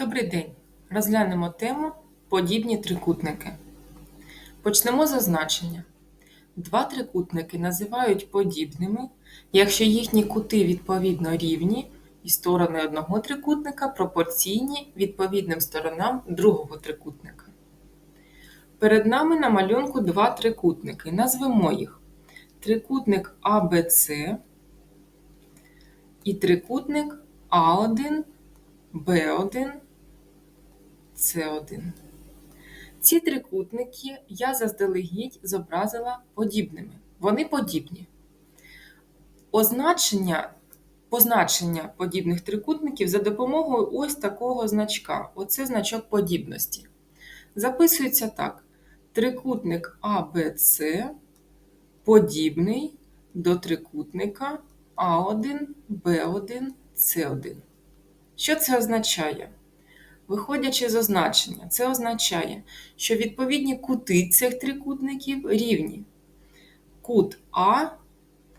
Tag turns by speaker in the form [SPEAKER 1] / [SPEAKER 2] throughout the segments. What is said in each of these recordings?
[SPEAKER 1] Добрий день! Розглянемо тему подібні трикутники. Почнемо з означення. Два трикутники називають подібними, якщо їхні кути відповідно рівні і сторони одного трикутника пропорційні відповідним сторонам другого трикутника. Перед нами на малюнку два трикутники. Назвемо їх трикутник ABC і трикутник А1, Б1, С1. Ці трикутники я заздалегідь зобразила подібними. Вони подібні. Означення, позначення подібних трикутників за допомогою ось такого значка. Оце значок подібності. Записується так: трикутник ABC подібний до трикутника А1, Б1, С1. Що це означає? Виходячи з означення, це означає, що відповідні кути цих трикутників рівні. Кут А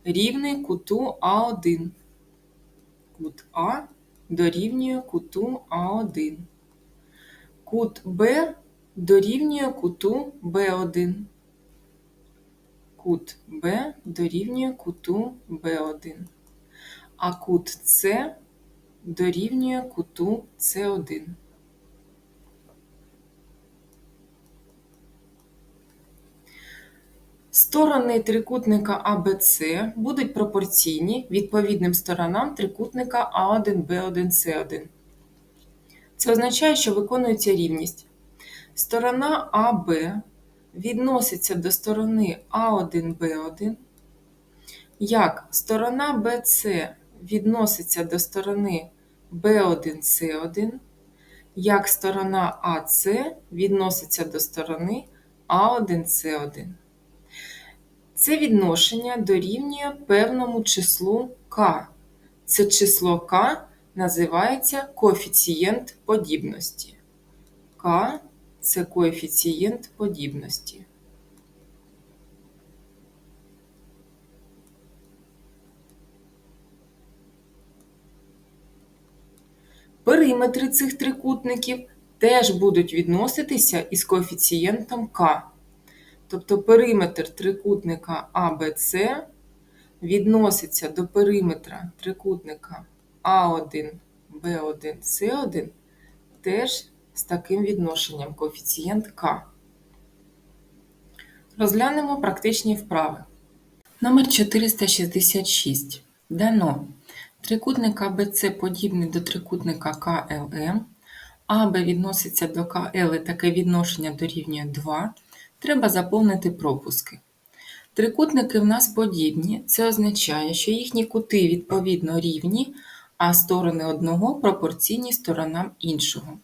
[SPEAKER 1] рівний куту А1. Кут А дорівнює куту А1. Кут Б дорівнює куту Б1. Кут Б дорівнює куту Б1. А кут С дорівнює куту С1. Сторони трикутника АБЦ будуть пропорційні відповідним сторонам трикутника А1, Б1, С1. Це означає, що виконується рівність. Сторона АБ відноситься до сторони А1, Б1, як сторона БЦ відноситься до сторони Б1, С1, як сторона АЦ відноситься до сторони А1, С1. Це відношення дорівнює певному числу k. Це число k називається коефіцієнт подібності. K – це коефіцієнт подібності. Периметри цих трикутників теж будуть відноситися із коефіцієнтом k. Тобто периметр трикутника АБЦ відноситься до периметра трикутника А1, Б1, С1 теж з таким відношенням коефіцієнт К. Розглянемо практичні вправи. Номер 466. Дано. Трикутник АБЦ подібний до трикутника КЛМ. АБ відноситься до КЛ і таке відношення дорівнює 2. Треба заповнити пропуски. Трикутники в нас подібні. Це означає, що їхні кути відповідно рівні, а сторони одного пропорційні сторонам іншого.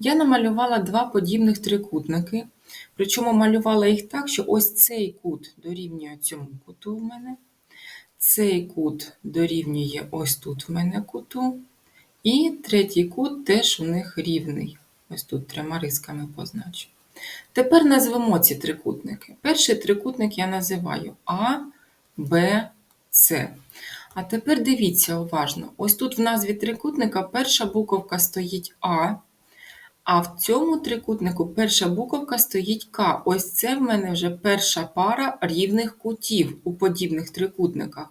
[SPEAKER 1] Я намалювала два подібних трикутники, причому малювала їх так, що ось цей кут дорівнює цьому куту в мене. Цей кут дорівнює ось тут в мене куту. І третій кут теж у них рівний. Ось тут трьома рисками позначу. Тепер назвемо ці трикутники. Перший трикутник я називаю А, Б, С. А тепер дивіться уважно: ось тут в назві трикутника перша буковка стоїть А, а в цьому трикутнику перша буковка стоїть К. Ось це в мене вже перша пара рівних кутів у подібних трикутниках.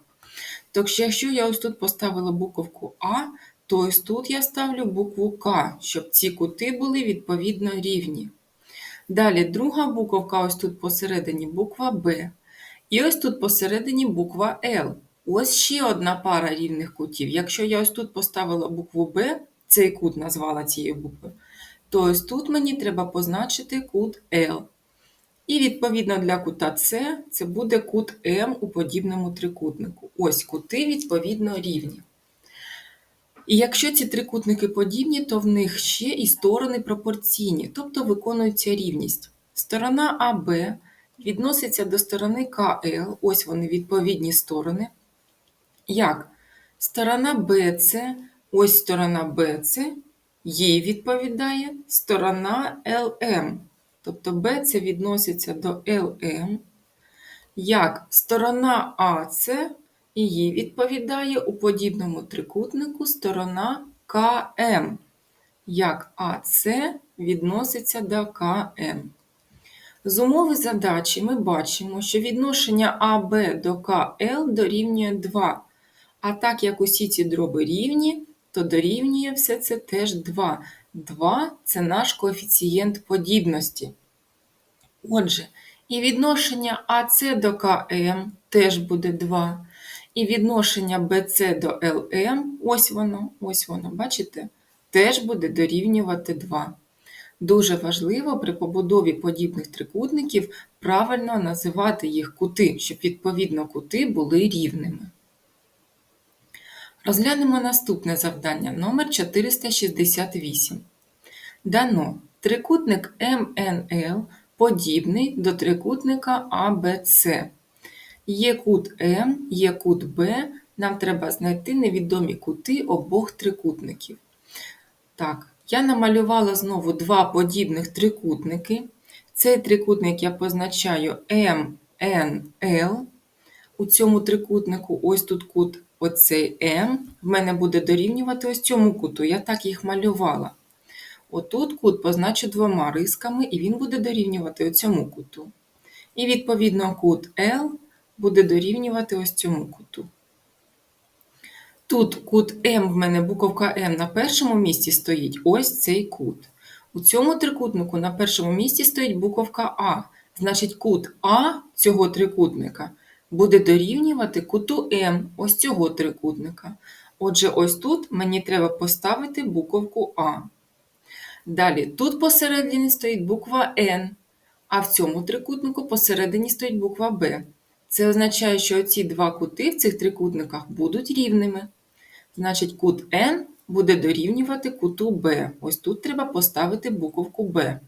[SPEAKER 1] Тобто, якщо я ось тут поставила буковку А, то ось тут я ставлю букву К, щоб ці кути були відповідно рівні. Далі друга буковка, ось тут посередині буква Б. І ось тут посередині буква Л. Ось ще одна пара рівних кутів. Якщо я ось тут поставила букву Б, цей кут назвала цією буквою, то ось тут мені треба позначити кут Л. І відповідно для кута С це буде кут М у подібному трикутнику. Ось кути, відповідно, рівні. І якщо ці трикутники подібні, то в них ще і сторони пропорційні, тобто виконується рівність. Сторона АБ відноситься до сторони КЛ, ось вони відповідні сторони. Як? Сторона БЦ, ось сторона БЦ, їй відповідає сторона ЛМ. Тобто БЦ відноситься до ЛМ. Як сторона АЦ їй відповідає у подібному трикутнику сторона КМ. як АС відноситься до КМ. З умови задачі ми бачимо, що відношення АБ до КЛ дорівнює 2. А так як усі ці дроби рівні, то дорівнює все це теж 2. 2 це наш коефіцієнт подібності. Отже, і відношення АС до КМ теж буде 2. І відношення BC до LM, ось воно, ось воно, бачите, теж буде дорівнювати 2. Дуже важливо при побудові подібних трикутників правильно називати їх кути, щоб відповідно кути були рівними. Розглянемо наступне завдання номер 468. Дано трикутник МНЛ подібний до трикутника ABC. Є кут М, є кут Б. Нам треба знайти невідомі кути обох трикутників. Так, я намалювала знову два подібних трикутники. Цей трикутник я позначаю MNL. У цьому трикутнику ось тут кут оцей М. В мене буде дорівнювати ось цьому куту. Я так їх малювала. Отут кут позначу двома рисками, і він буде дорівнювати цьому куту. І відповідно кут L буде дорівнювати ось цьому куту. Тут кут М в мене буковка М на першому місці стоїть ось цей кут. У цьому трикутнику на першому місці стоїть буковка А. Значить, кут А цього трикутника буде дорівнювати куту М ось цього трикутника. Отже, ось тут мені треба поставити буковку А. Далі, тут посередині стоїть буква Н, а в цьому трикутнику посередині стоїть буква Б. Це означає, що ці два кути в цих трикутниках будуть рівними. Значить, кут N буде дорівнювати куту B. Ось тут треба поставити буковку B.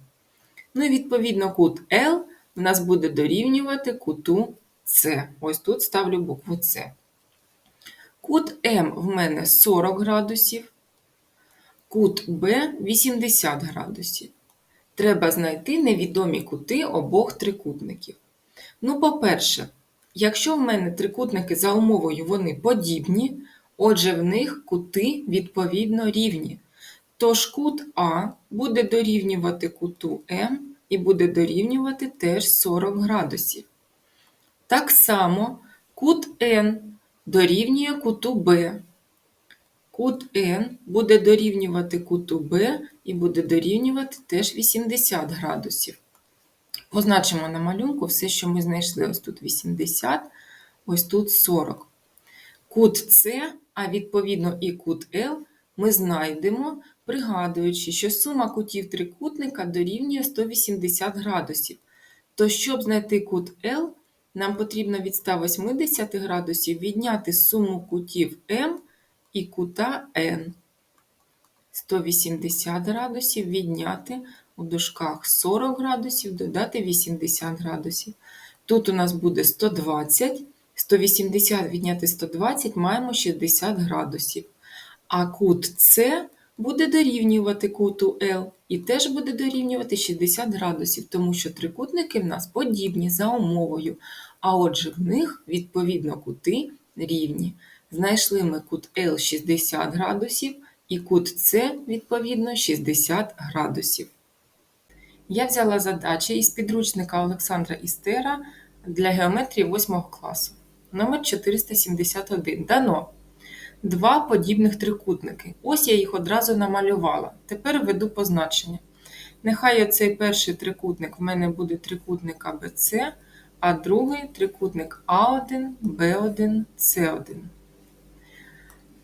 [SPEAKER 1] Ну і відповідно кут L в нас буде дорівнювати куту С. Ось тут ставлю букву С. Кут М в мене 40 градусів, кут Б 80 градусів. Треба знайти невідомі кути обох трикутників. Ну, по-перше, якщо в мене трикутники за умовою вони подібні, отже, в них кути відповідно рівні. Тож кут А буде дорівнювати куту М і буде дорівнювати теж 40 градусів. Так само кут N дорівнює куту Б. Кут N буде дорівнювати куту Б і буде дорівнювати теж 80 градусів. Позначимо на малюнку все, що ми знайшли. Ось тут 80, ось тут 40. Кут С, а відповідно і кут Л ми знайдемо, пригадуючи, що сума кутів трикутника дорівнює 180 градусів. То, щоб знайти кут L, нам потрібно від 180 градусів відняти суму кутів М і кута N. 180 градусів відняти у дужках 40 градусів, додати 80 градусів. Тут у нас буде 120, 180 відняти 120 маємо 60 градусів. А кут С буде дорівнювати куту L і теж буде дорівнювати 60 градусів, тому що трикутники в нас подібні за умовою. А отже, в них, відповідно, кути рівні. Знайшли ми кут L 60 градусів і кут С, відповідно, 60 градусів. Я взяла задачі із підручника Олександра Істера для геометрії 8 класу. Номер 471. Дано два подібних трикутники. Ось я їх одразу намалювала. Тепер веду позначення. Нехай оцей перший трикутник в мене буде трикутник АБЦ, а другий трикутник А1, Б1, С1.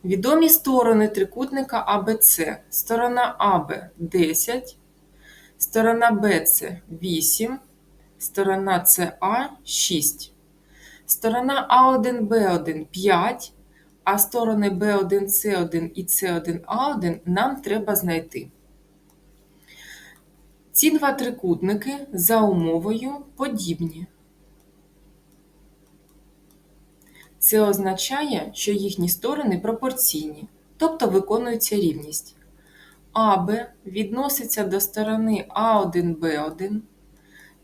[SPEAKER 1] Відомі сторони трикутника АБЦ. Сторона АБ 10, сторона БЦ 8, сторона СА 6. Сторона А1, Б1 5, а сторони B1, C1 і C1A1 нам треба знайти. Ці два трикутники за умовою подібні. Це означає, що їхні сторони пропорційні, тобто виконується рівність. АБ відноситься до сторони А1Б1,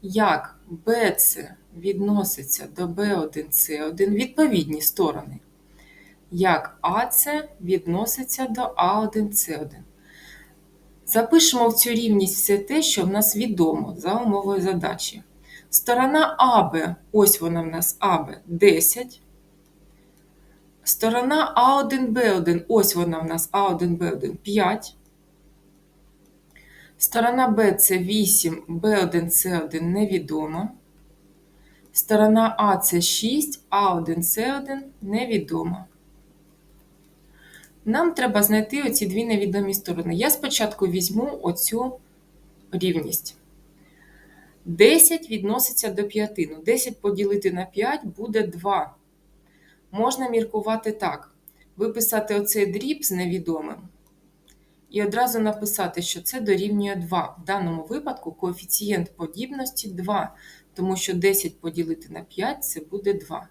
[SPEAKER 1] як БЦ відноситься до Б1С1 відповідні сторони, як АЦ відноситься до А1С1. Запишемо в цю рівність все те, що в нас відомо за умовою задачі. Сторона АБ, ось вона в нас АБ 10. Сторона А1Б1, ось вона в нас А1Б1 5. Сторона Б це 8, Б1, С1 невідома. Сторона А це 6, А1, С1 невідома. Нам треба знайти оці дві невідомі сторони. Я спочатку візьму оцю рівність. 10 відноситься до 5. Ну, 10 поділити на 5 буде 2. Можна міркувати так: виписати оцей дріб з невідомим і одразу написати, що це дорівнює 2. В даному випадку коефіцієнт подібності 2, тому що 10 поділити на 5 це буде 2.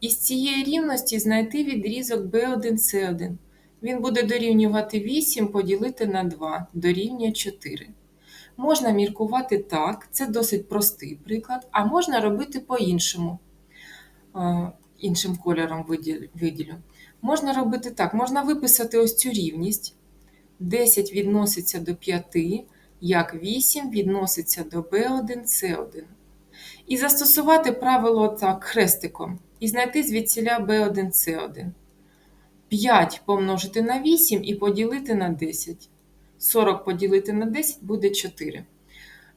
[SPEAKER 1] Із цієї рівності знайти відрізок B1C1. Він буде дорівнювати 8 поділити на 2 дорівнює 4. Можна міркувати так, це досить простий приклад, а можна робити по-іншому. Е, Іншим кольором виділю. Можна робити так, можна виписати ось цю рівність. 10 відноситься до 5, як 8 відноситься до B1C1. І застосувати правило так хрестиком і знайти звідсіля B1C1. 5 помножити на 8 і поділити на 10. 40 поділити на 10 буде 4.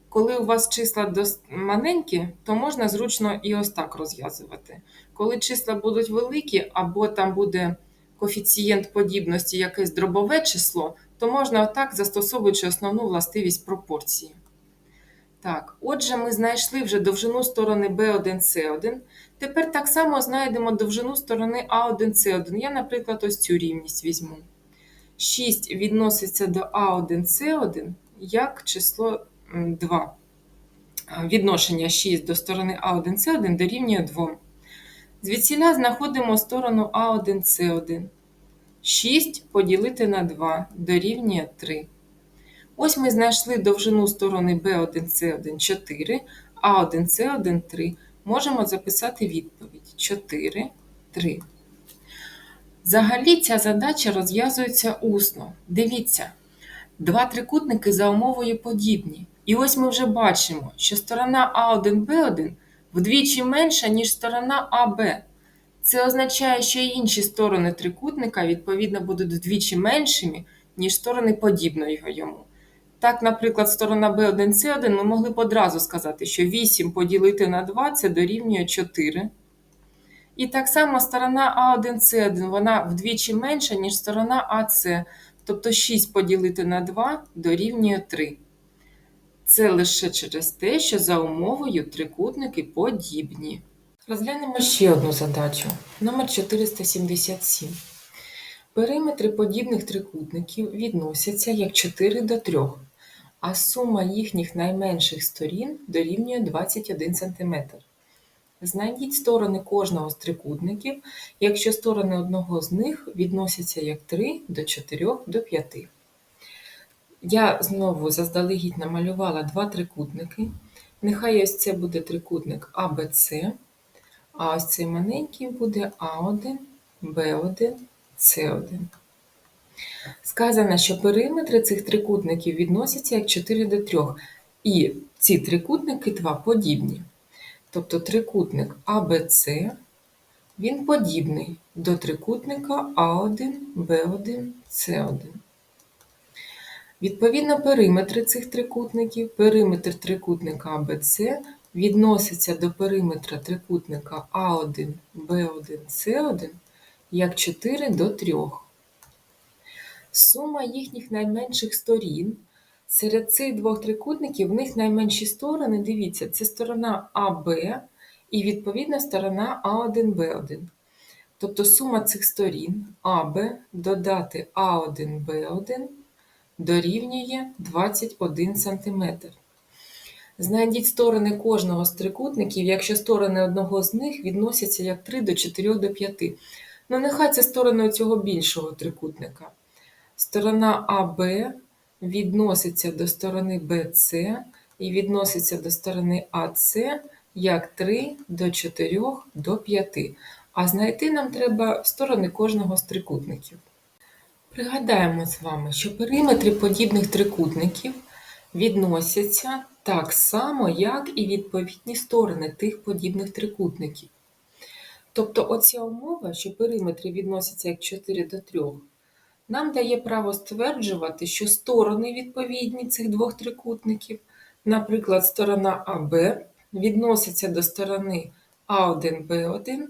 [SPEAKER 1] Коли у вас числа маленькі, то можна зручно і ось так розв'язувати. Коли числа будуть великі, або там буде коефіцієнт подібності якесь дробове число, то можна отак, застосовуючи основну властивість пропорції. Так, отже, ми знайшли вже довжину сторони B1C1. Тепер так само знайдемо довжину сторони A1C1. Я, наприклад, ось цю рівність візьму. 6 відноситься до А1С1 як число 2. Відношення 6 до сторони А1С1 дорівнює 2. Звідсіля знаходимо сторону А1С1. 6 поділити на 2 дорівнює 3. Ось ми знайшли довжину сторони B1C1 4, А1С1 3. Можемо записати відповідь 4, 3. Взагалі ця задача розв'язується усно. Дивіться, два трикутники за умовою подібні. І ось ми вже бачимо, що сторона А1Б1 вдвічі менша, ніж сторона АБ. Це означає, що і інші сторони трикутника, відповідно, будуть вдвічі меншими, ніж сторони подібної йому. Так, наприклад, сторона B1C1 ми могли б одразу сказати, що 8 поділити на 2 це дорівнює 4. І так само сторона А1С1 вона вдвічі менша, ніж сторона АС. Тобто 6 поділити на 2 дорівнює 3. Це лише через те, що за умовою трикутники подібні. Розглянемо ще одну задачу. Номер 477. Периметри подібних трикутників відносяться як 4 до 3, а сума їхніх найменших сторін дорівнює 21 см. Знайдіть сторони кожного з трикутників, якщо сторони одного з них відносяться як 3 до 4 до 5. Я знову заздалегідь намалювала два трикутники. Нехай ось це буде трикутник АБЦ, а ось цей маленький буде А1, Б1, С1. Сказано, що периметри цих трикутників відносяться як 4 до 3. І ці трикутники два подібні. Тобто трикутник АБЦ, він подібний до трикутника А1, Б1, С1. Відповідно, периметри цих трикутників, периметр трикутника АБЦ відноситься до периметра трикутника А1, Б1, С1 як 4 до 3. Сума їхніх найменших сторін. Серед цих двох трикутників в них найменші сторони, дивіться, це сторона АБ і відповідна сторона А1Б1. Тобто сума цих сторін АБ додати А1Б1 дорівнює 21 см. Знайдіть сторони кожного з трикутників, якщо сторони одного з них відносяться як 3 до 4 до 5. Ну, нехай це сторони цього більшого трикутника. Сторона АБ відноситься до сторони БЦ і відноситься до сторони АЦ як 3 до 4 до 5. А знайти нам треба сторони кожного з трикутників. Пригадаємо з вами, що периметри подібних трикутників відносяться так само, як і відповідні сторони тих подібних трикутників. Тобто оця умова, що периметри відносяться як 4 до 3, нам дає право стверджувати, що сторони відповідні цих двох трикутників, наприклад, сторона АБ відноситься до сторони А1Б1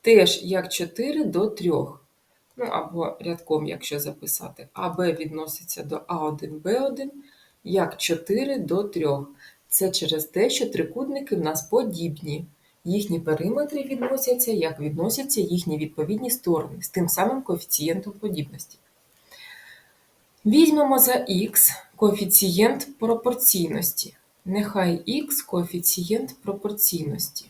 [SPEAKER 1] теж як 4 до 3. Ну або рядком, якщо записати, АБ відноситься до А1Б1 як 4 до 3. Це через те, що трикутники в нас подібні. Їхні периметри відносяться, як відносяться їхні відповідні сторони з тим самим коефіцієнтом подібності. Візьмемо за х коефіцієнт пропорційності. Нехай х коефіцієнт пропорційності.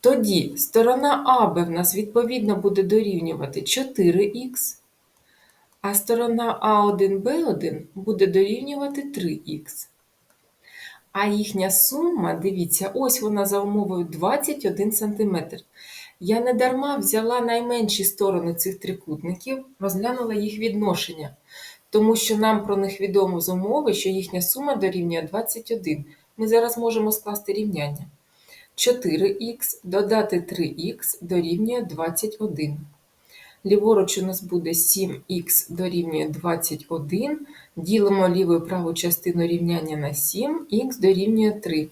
[SPEAKER 1] Тоді сторона АБ в нас відповідно буде дорівнювати 4х, а сторона А1Б1 буде дорівнювати 3х. А їхня сума, дивіться, ось вона за умовою 21 см. Я не дарма взяла найменші сторони цих трикутників, розглянула їх відношення, тому що нам про них відомо з умови, що їхня сума дорівнює 21. Ми зараз можемо скласти рівняння. 4х додати 3х дорівнює 21. Ліворуч у нас буде 7х дорівнює 21. Ділимо ліву і праву частину рівняння на 7, х дорівнює 3.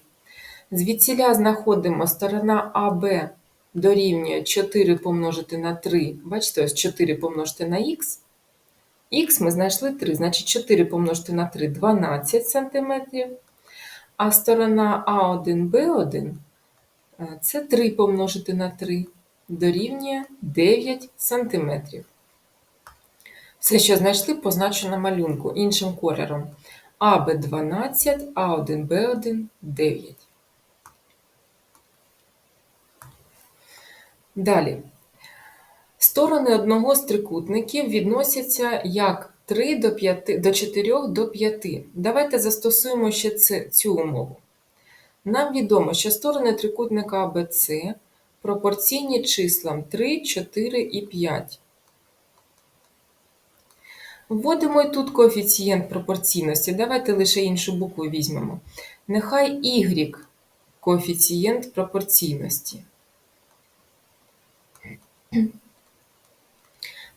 [SPEAKER 1] Звідсіля знаходимо сторона АБ дорівнює 4 помножити на 3. Бачите, ось 4 помножити на х. Х ми знайшли 3, значить 4 помножити на 3 12 см. А сторона А1Б1 це 3 помножити на 3 дорівнює 9 см. Все, що знайшли, позначено на малюнку іншим кольором. АБ 12, А1Б1 9. Далі. Сторони одного з трикутників відносяться як 3 до 5, до 4 до 5. Давайте застосуємо ще цю умову. Нам відомо, що сторони трикутника АБЦ пропорційні числам 3, 4 і 5. Вводимо і тут коефіцієнт пропорційності. Давайте лише іншу букву візьмемо. Нехай y коефіцієнт пропорційності.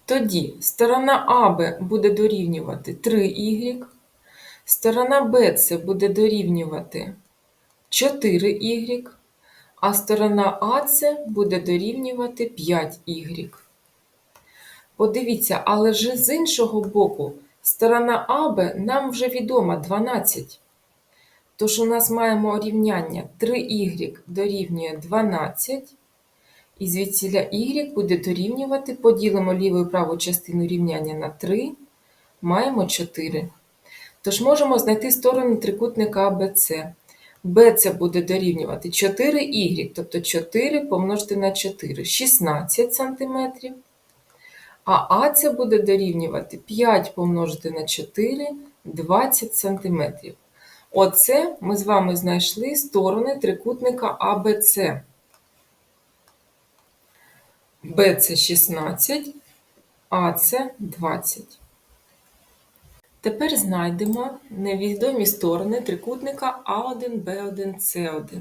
[SPEAKER 1] Тоді сторона АБ буде дорівнювати 3y, сторона BC буде дорівнювати 4y, а сторона АС буде дорівнювати 5y. Подивіться, але ж з іншого боку, сторона АБ нам вже відома 12. Тож у нас маємо рівняння 3y дорівнює 12, і звідсіля y буде дорівнювати, поділимо ліву і праву частину рівняння на 3, маємо 4. Тож можемо знайти сторони трикутника ABC. BC буде дорівнювати 4y, тобто 4 помножити на 4 16 см. А АЦ буде дорівнювати 5 помножити на 4 20 см. Оце ми з вами знайшли сторони трикутника ABC. BC 16, АЦ 20. Тепер знайдемо невідомі сторони трикутника А1, Б1, С1.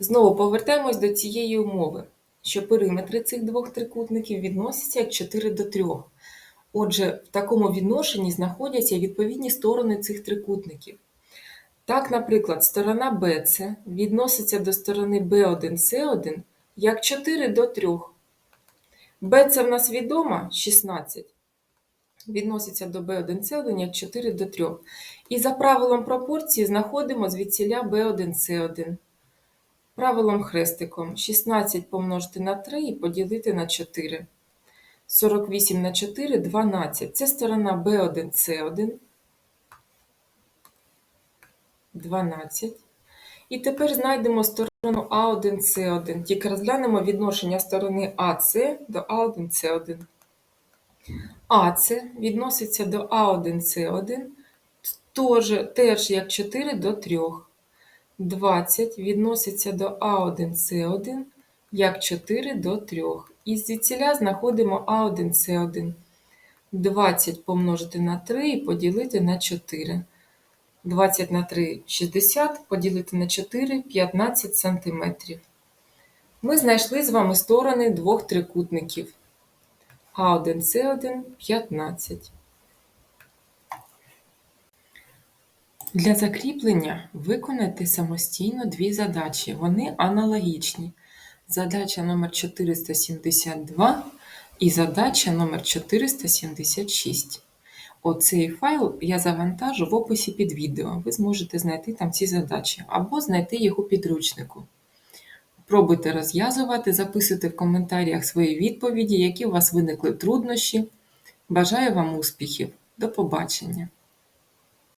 [SPEAKER 1] Знову повертаємось до цієї умови, що периметри цих двох трикутників відносяться як 4 до 3. Отже, в такому відношенні знаходяться відповідні сторони цих трикутників. Так, наприклад, сторона BC відноситься до сторони B1, C1 як 4 до 3. BC в нас відома 16 відноситься до B1С1 як 4 до 3. І за правилом пропорції знаходимо звідсіля B1С1. Правилом хрестиком 16 помножити на 3 і поділити на 4. 48 на 4 12. Це сторона B1С1. 12. І тепер знайдемо сторону А1С1. Тільки розглянемо відношення сторони АС до А1С1. АЦ відноситься до А1С1 теж, теж як 4 до 3. 20 відноситься до А1С1 як 4 до 3. І звідсіля знаходимо А1С1. 20 помножити на 3 і поділити на 4. 20 на 3 – 60, поділити на 4 – 15 сантиметрів. Ми знайшли з вами сторони двох трикутників. А1, С1 – 15. Для закріплення виконайте самостійно дві задачі. Вони аналогічні. Задача номер 472 і задача номер 476. Оцей файл я завантажу в описі під відео. Ви зможете знайти там ці задачі або знайти їх у підручнику. Пробуйте розв'язувати, записуйте в коментарях свої відповіді, які у вас виникли труднощі. Бажаю вам успіхів! До побачення!